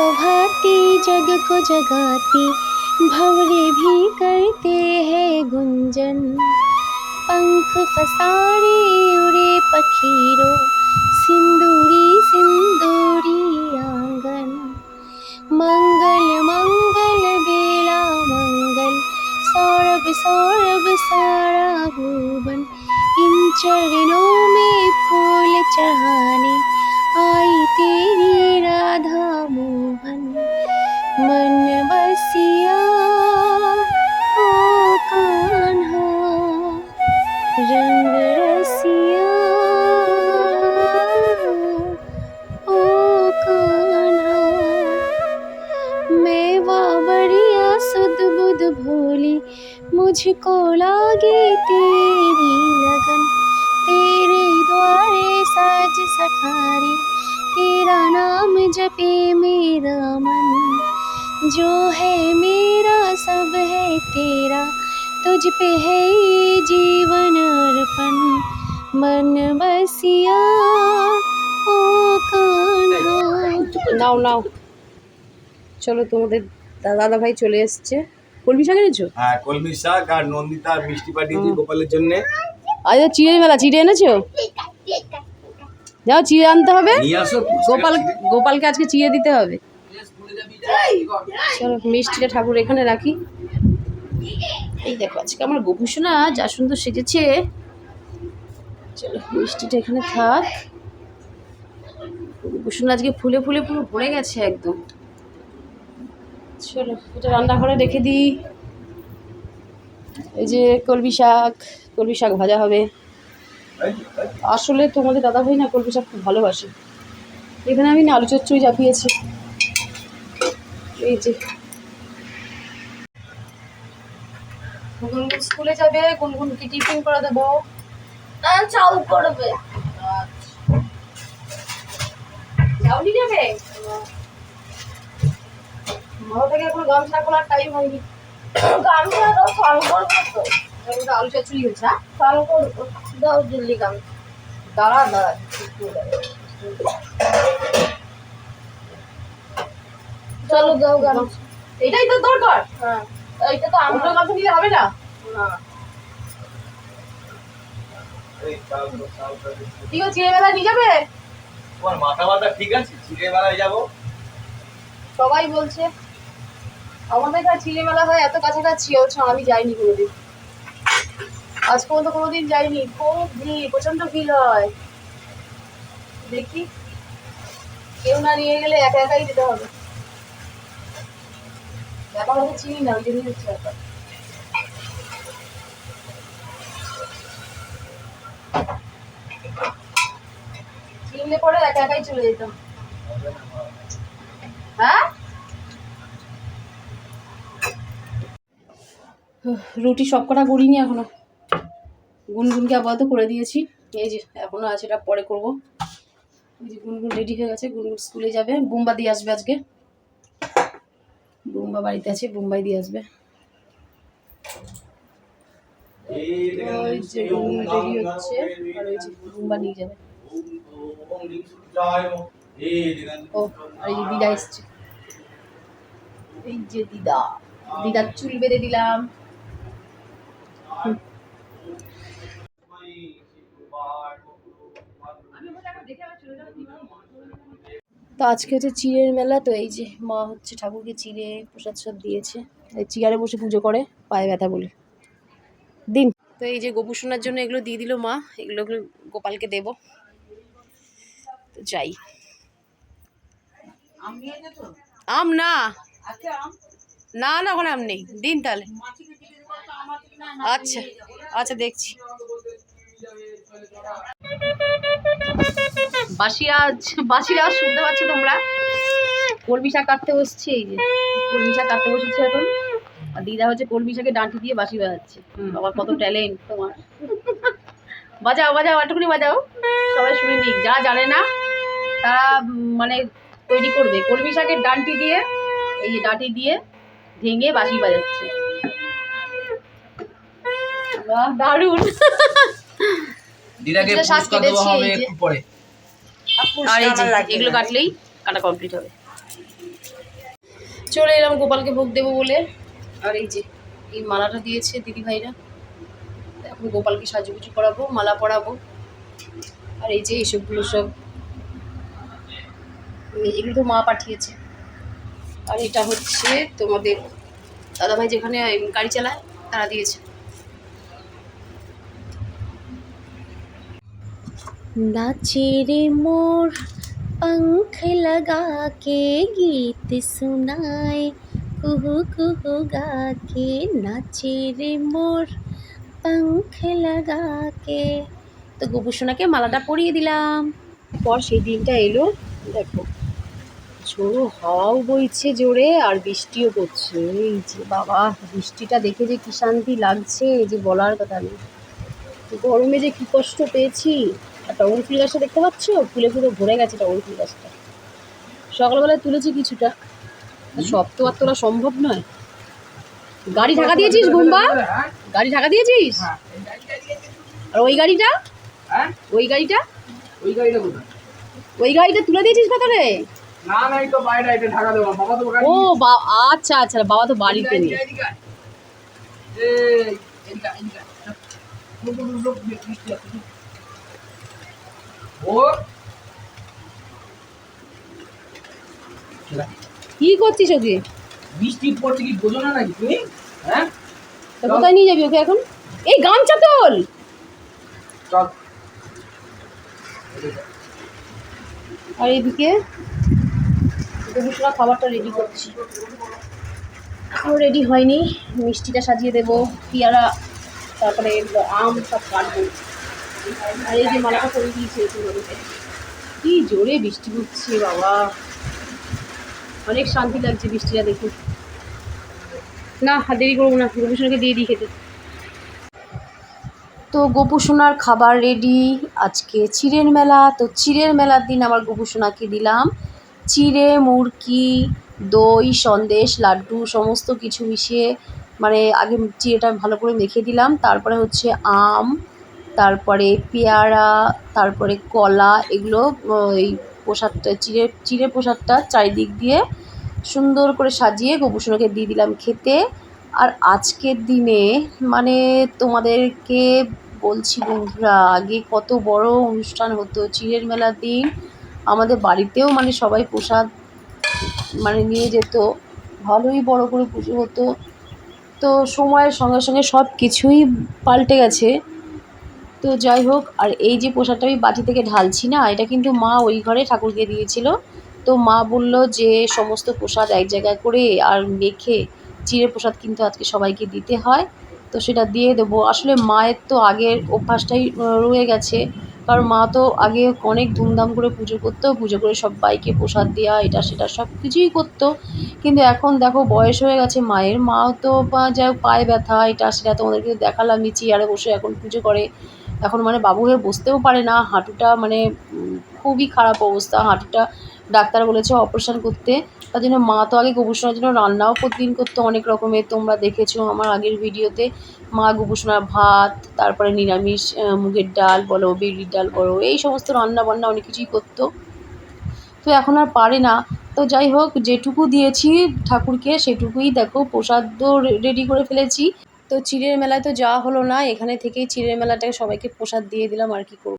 को भांति जग को जगाती, भंवरे भी करते हैं गुंजन। पंख पसारे उड़े पखीरों, सिंदूरी सिंदूरी आँगन। मंगल मंगल, बेला मंगल, सौरभ सौरभ, सारा भुवन। इन चरणों में फूल चढ़ाने, आई तेरी राधा मोहन। बसिया ओ कान्हा, रंग रसिया, ओ कान्हा, मैं बढ़िया सुध बुध भोली, मुझको लागे तेरी लगन, तेरे द्वारे साज सखारे, तेरा नाम जपे मेरा मन। जो है मेरा सब है तेरा तुझ पे है ये जीवन अर्पण मन बसिया ओ कान्हा নাও নাও চলো তোমাদের দাদা ভাই চলে এসছে কলমি শাক এনেছো হ্যাঁ কলমি শাক আর নন্দিতা মিষ্টি পাঠিয়েছি গোপালের জন্য আজ চিড়ে মেলা চিড়ে এনেছো যাও চিড়ে আনতে হবে নিয়ে আসো গোপাল গোপালকে আজকে চিড়ে দিতে হবে চলো, মিষ্টিটা ঠাকুর এখানে রাখি। এই দেখো, আজকে আমার গোপুসোনা যা সুন্দর সেজেছে। চলো, মিষ্টিটা এখানে থাক। গোপুসোনা আজকে ফুলে ফুলে পুরো ভরে গেছে একদম। চলো, এটা রান্নাঘরে রেখে দিই। এই যে কলবি শাক কলবি শাক ভাজা হবে। আসলে তোমাদের দাদা ভাই না কলবি শাক খুব ভালোবাসে। এখানে আমি না আলু চচ্চড়ি চাপিয়েছি। এই যে। গুনগুন স্কুলে যাবে গুনগুনকে টিফিন করে দেবো? চাউ করবে। যাওনি যাবে মাথা থেকে এখন গামছা খোলার টাইম হয়নি। করে দাও গান করব তো। তো আলু চচ্চড়ি হচ্ছে হ্যাঁ? গান করব। দাও জলদি গান দাঁড়া দাঁড়া একটু দাঁড়া। চলো দাও গান। এটাই তো দরকার। হ্যাঁ। এইটা তো আমরা গামছা নিলে হবে না? না। ঠিক আছে চিড়েবেলা নিয়ে যাবে? তোমার মাথা মাথা ঠিক আছে? চিড়ে বেলায় যাব। সবাই বলছে আমাদের এখানে চিড়ে মেলা হয় এত কাছাকাছি হচ্ছে আমি যাইনি কোনোদিন। আজ পর্যন্ত কোনোদিন যাইনি। খুব ভিড় প্রচণ্ড ভিড় হয়। দেখি কেউ না নিয়ে গেলে একা একাই যেতে হবে। ব্যাপার চিনি না, ওই জন্যই হচ্ছে ব্যাপার। চিনলে পরে একা একাই চলে যেতাম। হ্যাঁ? রুটি সব কটা করিনি এখনও। গুনগুনকে আপাতত করে দিয়েছি। এই যে, এখনও আছে, এটা পরে করব। গুনগুন রেডি হয়ে গেছে, গুনগুন স্কুলে যাবে বুম্বা দিয়ে আসবে আজকে। বুম্বা বাড়িতে আছে, বুম্বাই দিয়ে আসবে। নিয়ে যাবে। দিদা এই যে দিদা, দিদার চুল বেঁধে দিলাম। তো আজকে হচ্ছে চিড়ের মেলা তো এই যে মা হচ্ছে ঠাকুরকে চিড়ে প্রসাদ সব দিয়েছে। এই চেয়ারে বসে পুজো করে পায়ে ব্যথা বলে। দিন। তো এই যে গোপুসোনার জন্য এগুলো দিয়ে দিল মা এগুলো গোপালকে দেব। তো যাই। আম না না। না ওখানে আম নেই। দিন তাহলে। আচ্ছা আচ্ছা দেখছি। বাসি আজ বাসির আজ শুনতে পাচ্ছ তোমরা? কলমি শাক কাটতে বসছি এই যে। কলমি শাক কাটতে বসেছি এখন। আর দিদা হচ্ছে কলমি শাকে ডাঁটি দিয়ে বাসি বাজাচ্ছে। বাবার কত ট্যালেন্ট তোমার। বাজাও বাজাও বাজাও। সবাই শুনে নিক যারা জানে না তারা মানে তৈরি করবে। কলমি শাকের ডাঁটি দিয়ে এই যে ডাঁটি দিয়ে ভেঙে বাঁশি বাজাচ্ছে। বাহ, দারুণ। দিদাকে পুরস্কার দেওয়া হবে একটু পরে। আর এই যে এগুলো কাটলেই কাটা কমপ্লিট হবে। চলে এলাম গোপালকে ভোগ দেবো বলে। আর এই যে এই মালাটা দিয়েছে দিদি ভাইরা এখন গোপালকে সাজুগুজু করাবো মালা পরাবো। আর এই যে এইসবগুলো সব এগুলো তো মা পাঠিয়েছে। আর এটা হচ্ছে তোমাদের দাদাভাই যেখানে গাড়ি চালায় তারা দিয়েছে। नाचे रे मोर पंख लगा के गीत सुनाए कुहू कुहू गा के नाचे रे মোর पंख लगा के তো গোপুসোনাকে মালাটা পরিয়ে দিলাম পর সেই দিনটা এলো দেখো ঝোড়ো হাওয়াও বইছে জোরে আর বৃষ্টিও পড়ছে এই যে বাবা বৃষ্টিটা দেখে যে কি শান্তি লাগছে যে বলার কথা নেই গরমে যে কি কষ্ট পেয়েছি আর টগর ফুল গাছটা দেখতে পাচ্ছ ফুলে পুরো ভরে গেছে টগর ফুল গাছটা সকালবেলায় তুলেছি কিছুটা সব তো আর তোলা সম্ভব নয় গাড়ি ঢাকা দিয়েছিস গুম্বা গাড়ি ঢাকা দিয়েছিস আর ওই গাড়িটা হ্যাঁ ওই গাড়িটা ওই গাড়িটা কোথায় ওই গাড়িটা তুলে দিয়েছিস ভেতরে এটা ও আচ্ছা আচ্ছা বাবা তো বাড়িতে নেই এই কি করছিস ওকে? বৃষ্টি পড়ছে কি বোঝো না নাকি তুমি? হ্যাঁ? তা কোথায় নিয়ে যাবি ওকে এখন? এই গামছা তোল! চল। আর এদিকে দুপুরবেলা খাবারটা রেডি করছি। এখনও রেডি হয়নি। মিষ্টিটা সাজিয়ে দেবো পেয়ারা তারপরে আম সব কাটবো। আর এই যে মালাটা করে দিয়েছে কি জোরে বৃষ্টি পড়ছে বাবা। অনেক শান্তি লাগছে বৃষ্টিটা দেখে। না দেরি করব না, গোপুসোনাকে দিয়ে দিই খেতে। তো গোপুসোনার খাবার রেডি আজকে চিড়ের মেলা। তো চিড়ের মেলার দিন আমার গোপুসোনাকে দিলাম। চিড়ে, মুরকি, দই, সন্দেশ, লাড্ডু, সমস্ত কিছু মিশিয়ে মানে আগে চিড়েটা ভালো করে মেখে দিলাম। তারপরে হচ্ছে আম তারপরে পেয়ারা, তারপরে কলা, এগুলো ওই প্রসাদটা, চিড়ে চিড়ে প্রসাদটা চারিদিক দিয়ে সুন্দর করে সাজিয়ে গোপুসোনাকে দিয়ে দিলাম খেতে। আর আজকের দিনে মানে তোমাদেরকে বলছি বন্ধুরা, আগে কত বড় অনুষ্ঠান হতো, চিড়ের মেলার দিন। আমাদের বাড়িতেও মানে সবাই প্রসাদ মানে নিয়ে যেত, ভালোই বড় করে পুজো হতো। তো সময়ের সঙ্গে সঙ্গে সব কিছুই পাল্টে গেছে। তো যাই হোক, আর এই যে প্রসাদটা আমি বাটি থেকে ঢালছি না, এটা কিন্তু মা ওই ঘরে ঠাকুরকে দিয়েছিল। তো মা বলল যে, সমস্ত প্রসাদ এক জায়গায় করে আর মেখে চিড়ে প্রসাদ কিন্তু আজকে সবাইকে দিতে হয়, তো সেটা দিয়ে দেবো। আসলে মায়ের তো আগের অভ্যাসটাই রয়ে গেছে, কারণ মা তো আগে অনেক ধুমধাম করে পুজো করতো, পুজো করে সব বাইকে প্রসাদ দেওয়া এটা সেটা সব কিছুই করতো। কিন্তু এখন দেখো, বয়স হয়ে গেছে মায়ের, মাও তো হোক, পায়ে ব্যথা, এটা সেটা তোমাদেরকে দেখালামই চেয়ারে বসে এখন পুজো করে। এখন মানে বাবু হয়ে বসতেও পারে না, হাঁটুটা মানে খুবই খারাপ অবস্থা, হাঁটুটা ডাক্তার বলেছে অপারেশন করতে। তার জন্য মা তো আগে গোবুসোনার জন্য রান্নাও প্রতিদিন করতো অনেক রকমের, তোমরা দেখেছ আমার আগের ভিডিওতে। মা গোবুসোনার ভাত, তারপরে নিরামিষ মুগের ডাল বলো বিউলির ডাল বলো, এই সমস্ত রান্না বান্না অনেক কিছুই করতো। তো এখন আর পারে না। তো যাই হোক, যেটুকু দিয়েছি ঠাকুরকে, সেটুকুই দেখো, প্রসাদও রেডি করে ফেলেছি। তো চিড়ের মেলায় তো যাওয়া হলো না, এখানে থেকেই চিড়ের মেলাটাকে সবাইকে প্রসাদ দিয়ে দিলাম আর কি করব।